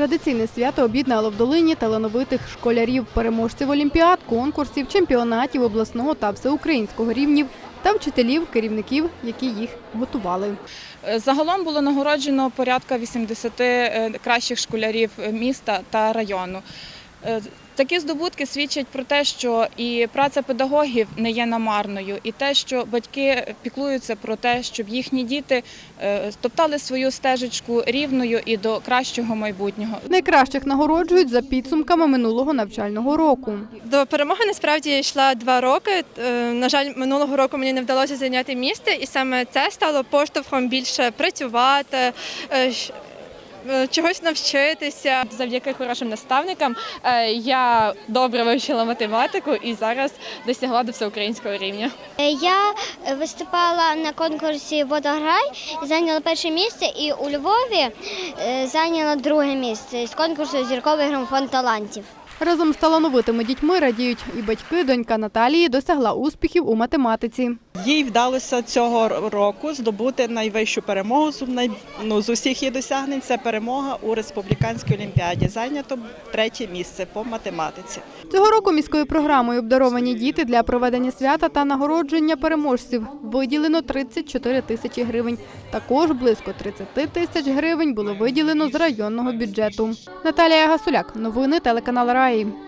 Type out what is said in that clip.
Традиційне свято об'єднало в долині талановитих школярів, переможців олімпіад, конкурсів, чемпіонатів обласного та всеукраїнського рівнів та вчителів, керівників, які їх готували. Е, Загалом було нагороджено порядка 80 е, кращих школярів міста та району. Е, Такі здобутки свідчать про те, що і праця педагогів не є намарною, і те, що батьки піклуються про те, щоб їхні діти е, топтали свою стежечку рівною і до кращого майбутнього. Найкращих нагороджують за підсумками минулого навчального року. До перемоги насправді йшла два роки. Е, На жаль, минулого року мені не вдалося зайняти місце, і саме це стало поштовхом більше працювати. Е, Чогось навчитися завдяки хорошим наставникам. е, Я добре вивчила математику і зараз досягла до всеукраїнського рівня. Е, Я виступала на конкурсі Водограй, зайняла перше місце, і у Львові зайняла друге місце з конкурсу Зірковий грамофон талантів. Разом з талановитими дітьми радіють і батьки. Донька Наталії досягла успіхів у математиці. Їй вдалося цього року здобути найвищу перемогу з ну, з усіх її досягнень. Це перемога у республіканській олімпіаді. Зайнято третє місце по математиці. Цього року міською програмою обдаровані діти для проведення свята та нагородження переможців виділено 34 тисячі гривень. Також близько 30 тисяч гривень було виділено з районного бюджету. Наталія Гасуляк, новини телеканал Bye.